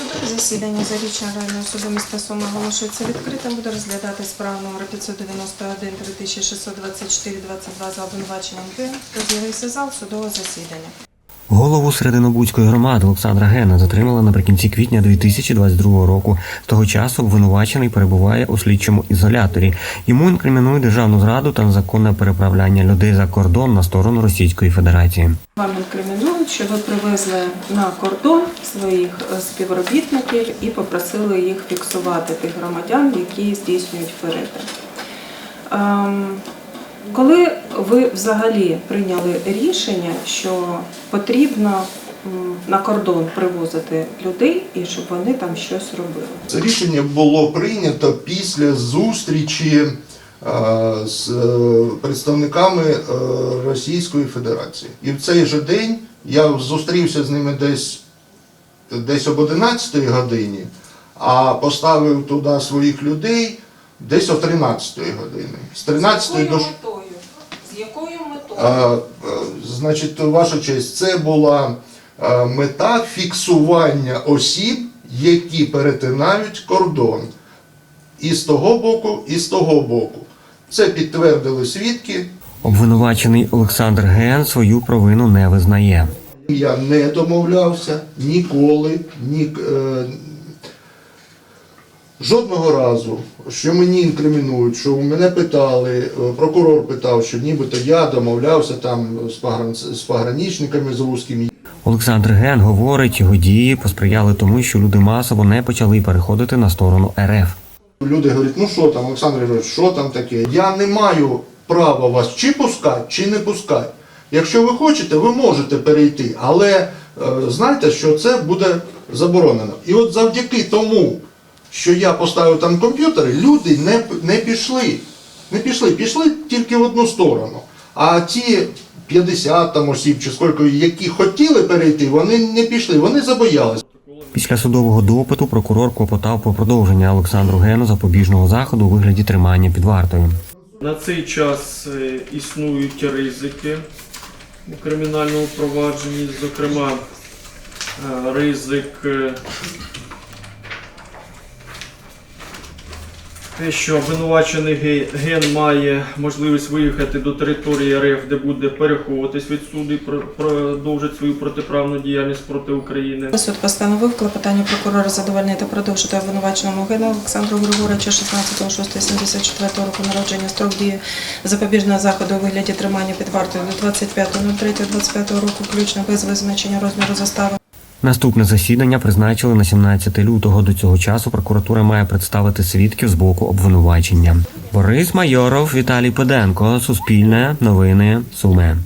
Судове засідання зарічної районного суду міста Суми оголошується відкритим. Буде розглядати справу номер 591 3624 22 за обвинуваченням Г. Хто з'явився в зал судового засідання. Голову Серединобудської громади Олександра Гена затримали наприкінці квітня 2022 року. З того часу обвинувачений перебуває у слідчому ізоляторі. Йому інкримінують державну зраду та незаконне переправляння людей за кордон на сторону Російської Федерації. Вам інкримінують, що ви привезли на кордон своїх е, співробітників і попросили їх фіксувати тих громадян, які здійснюють перетин. Коли ви взагалі прийняли рішення, що потрібно на кордон привозити людей і щоб вони там щось робили? Це рішення було прийнято після зустрічі е, з е, представниками е, Російської Федерації. І в цей же день я зустрівся з ними десь, десь об 11 годині, а поставив туди своїх людей десь о 13 годині. З 13 до ш- метою? З якою метою? Е, Значить, ваша честь, це була е, мета фіксування осіб, які перетинають кордон. І з того боку, і з того боку. Це підтвердили свідки. Обвинувачений Олександр Ген свою провину не визнає. Я не домовлявся ніколи, ні, е, жодного разу, що мені інкримінують, що мене питали, е, прокурор питав, що нібито я домовлявся там з, погран, з пограничниками з русскими. Олександр Ген говорить, його дії посприяли тому, що люди масово не почали переходити на сторону РФ. Люди говорять, ну що там, Олександр Григорович, що там таке? Я не маю права вас чи пускати, чи не пускати. Якщо ви хочете, ви можете перейти, але е, знайте, що це буде заборонено. І от завдяки тому, що я поставив там комп'ютери, люди не, не пішли. Не пішли, пішли тільки в одну сторону. А ті 50 там осіб чи скільки, які хотіли перейти, вони не пішли, вони забоялися. Після судового допиту прокурор клопотав про продовження Олександру Гену запобіжного заходу у вигляді тримання під вартою. На цей час е, існують ризики у кримінальному провадженні, зокрема, е, ризик те, що обвинувачений ген має можливість виїхати до території РФ, де буде переховуватись від суду і про- продовжить свою протиправну діяльність проти України. Суд постановив клопотання прокурора задовольнити продовжити обвинуваченому Гену Олександру Григоровичу 16.06.74 року народження строк дії запобіжного заходу у вигляді тримання під вартою до 25.03.25 року включно без визначення розміру застави. Наступне засідання призначили на 17 лютого. До цього часу прокуратура має представити свідків з боку обвинувачення. Борис Майоров, Віталій Педенко, Суспільне, Новини, Суми.